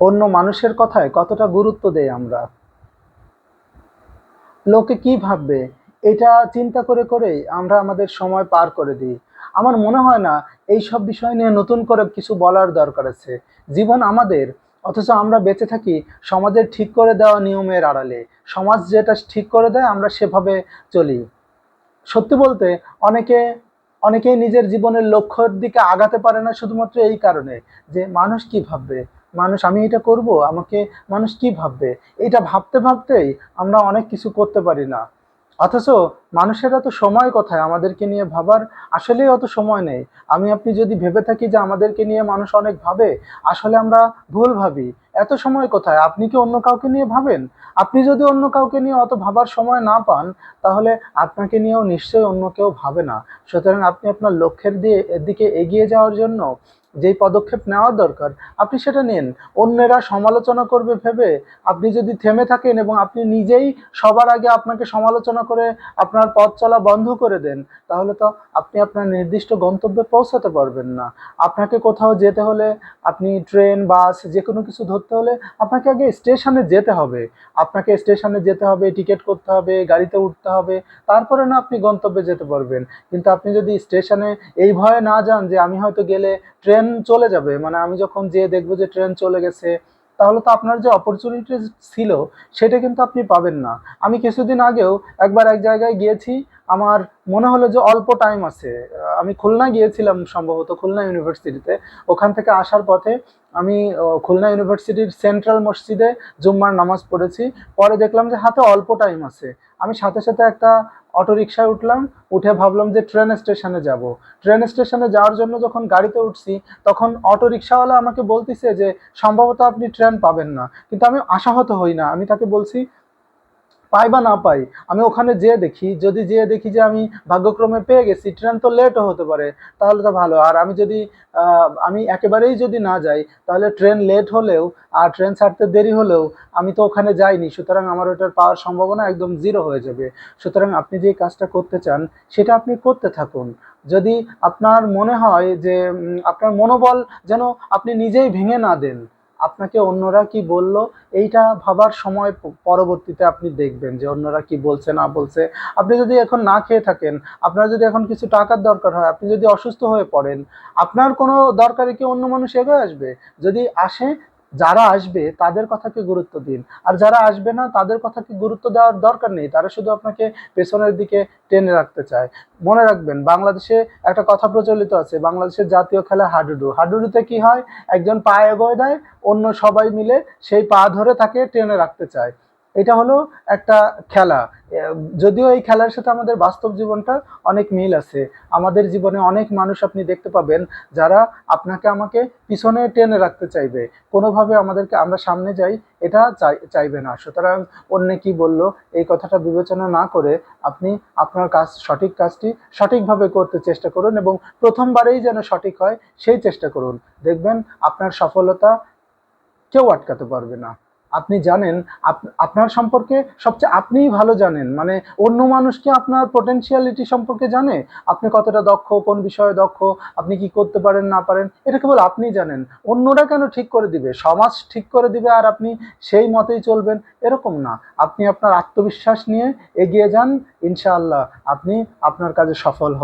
অন্য মানুষের কথায় কতটা গুরুত্ব দেই আমরা? লোকে কি ভাববে? এটা চিন্তা করে করেই আমরা আমাদের সময় পার করে দিই। আমার মনে হয় না এই সব বিষয় নিয়ে নতুন করে কিছু বলার দরকার আছে। জীবন আমাদের, অথচ আমরা বেঁচে থাকি সমাজের ঠিক করে দেওয়া নিয়মের আড়ালে। সমাজ যেটা ঠিক করে দেয় আমরা সেভাবে চলি। সত্যি বলতে অনেকে, অনেকেই নিজের জীবনের লক্ষ্যের দিকে আগাতে পারে না শুধুমাত্র এই কারণে যে মানুষ কি ভাববে? মানুষ, আমি এটা করব? আমাকে মানুষ কি ভাববে? এটা ভাবতে ভাবতেই আমরা অনেক কিছু করতে পারি না। অথচ মানুষের তো সময় কথায়? আমাদেরকে নিয়ে ভাবার আসলেই অত সময় নেই। আমি আপনি যদি ভেবে থাকি যে আমাদেরকে নিয়ে মানুষ অনেক ভাবে, আসলে আমরা ভুল ভাবি। এত সময় কোথায়? আপনি কি অন্য কাউকে নিয়ে ভাবেন? আপনি যদি অন্য কাউকে নিয়ে অত ভাবার সময় না পান, তাহলে আপনাকে নিয়েও নিশ্চয়ই অন্য কেউ ভাবে না। সুতরাং আপনি আপনার লক্ষ্যের দিয়ে দিকে এগিয়ে যাওয়ার জন্য যেই পদক্ষেপ নেওয়া দরকার, আপনি সেটা নিন। অন্যেরা সমালোচনা করবে ভেবে আপনি যদি থেমে থাকেন এবং আপনি নিজেই সবার আগে আপনাকে সমালোচনা করে আপনার পথ চলা বন্ধ করে দেন, তাহলে তো আপনি আপনার নির্দিষ্ট গন্তব্যে পৌঁছাতে পারবেন না। আপনাকে কোথাও যেতে হলে আপনি ট্রেন, বাস যে কোনো কিছু ধরতে হলে আপনাকে আগে স্টেশনে যেতে হবে। আপনাকে স্টেশনে যেতে হবে, টিকিট করতে হবে, গাড়িতে উঠতে হবে, তারপরে না আপনি গন্তব্যে যেতে পারবেন। কিন্তু আপনি যদি স্টেশনে এই ভয়ে না যান যে আমি হয়তো গেলে ট্রেন চলে যাবে মানে আমি যখন যেয়ে দেখব যে ট্রেন চলে গেছে, তাহলে তো আপনার যে অপরচুনিটি ছিল, সেটা কিন্তু আপনি পাবেন না। আমি কিছুদিন আগেও একবার এক জায়গায় গিয়েছি, আমার মনে হলো যে অল্প টাইম আছে। আমি খুলনা গিয়েছিলাম সম্ভবত, খুলনা ইউনিভার্সিটিতে ওখান থেকে আসার পথে আমি খুলনা ইউনিভার্সিটির সেন্ট্রাল মসজিদে জুম্মার নামাজ পড়েছি। পরে দেখলাম যে হাতে অল্প টাইম আছে। আমি সাথে সাথে একটা অটো রিক্সায় উঠলাম, উঠে ভাবলাম যে ট্রেন স্টেশনে যাব। ট্রেন স্টেশনে যাওয়ার জন্য যখন গাড়িতে উঠছি, তখন অটো রিক্সাওয়ালা আমাকে বলতেছে যে, সম্ভবত আপনি ট্রেন পাবেন না। কিন্তু আমি আশাহত হই না। আমি তাকে বলছি পাই বা না পাই, আমি ওখানে যেয়ে দেখি। যদি যেয়ে দেখি যে আমি ভাগ্যক্রমে পেয়ে গেছি, ট্রেন তো লেটও হতে পারে, তাহলে তো ভালো। আর আমি যদি আমি একেবারেই যদি না যাই, তাহলে ট্রেন লেট হলেও আর ট্রেন ছাড়তে দেরি হলেও আমি তো ওখানে যাইনি। সুতরাং আমার ওটার পাওয়ার সম্ভাবনা একদম জিরো হয়ে যাবে। সুতরাং আপনি যে কাজটা করতে চান, সেটা আপনি করতে থাকুন। যদি আপনার মনে হয় যে আপনার মনোবল যেন আপনি নিজেই ভেঙে না দেন আপনাকে অন্যরা কি বলল, এইটা ভাবার সময় পরবর্তীতে আপনি দেখবেন যে অন্যরা কি বলছে, না বলছে। আপনি যদি এখন না খেয়ে থাকেন, আপনার যদি এখন কিছু টাকার দরকার হয়, আপনি যদি অসুস্থ হয়ে পড়েন, আপনার কোনো দরকারে কি অন্য মানুষ এগিয়ে আসবে? যদি আসে যারা আসবে, তাদের কথাকে গুরুত্ব দিন। আর যারা আসবে না, তাদের কথাকে গুরুত্ব দেওয়ার দরকার নেই। তারা শুধু আপনাকে পেছনের দিকে টেনে রাখতে চায়। মনে রাখবেন, বাংলাদেশে একটা কথা প্রচলিত আছে, বাংলাদেশের জাতীয় খেলা হাডুডু। হাডুডুতে কি হয়? একজন পা এগোয় দেয় অন্য সবাই মিলে সেই পা ধরে তাকে টেনে রাখতে চায়। এটা হলো একটা খেলা। যদিও এই খেলার সাথে আমাদের বাস্তব জীবনটা অনেক মিল আছে। আমাদের জীবনে অনেক মানুষ আপনি দেখতে পাবেন যারা আপনাকে আমাকে পিছনে টেনে রাখতে চাইবে। কোনোভাবে আমাদেরকে আমরা সামনে যাই, এটা চাই, চাইবে না। সুতরাং অন্য কি বলল, এই কথাটা বিবেচনা না করে আপনি আপনার কাজ, সঠিক কাজটি সঠিকভাবে করতে চেষ্টা করুন এবং প্রথমবারেই যেন সঠিক হয়, সেই চেষ্টা করুন। দেখবেন আপনার সফলতা কেউ আটকাতে পারবে না। আপনি জানেন, আপ- আপনার সম্পর্কে সবচেয়ে আপনিই ভালো জানেন। মানে অন্য মানুষ কি আপনার পোটেনশিয়ালিটি সম্পর্কে জানে? আপনি কতটা দক্ষ, কোন বিষয়ে দক্ষ, আপনি কি করতে পারেন, না পারেন, এটা কেবল আপনিই জানেন। অন্যরা কেন ঠিক করে দিবে? সমাজ ঠিক করে দিবে আর আপনি সেই মতেই চলবেন, এরকম না। আপনি আপনার আত্মবিশ্বাস নিয়ে এগিয়ে যান, ইনশাআল্লাহ আপনি আপনার কাজে সফল হবেন।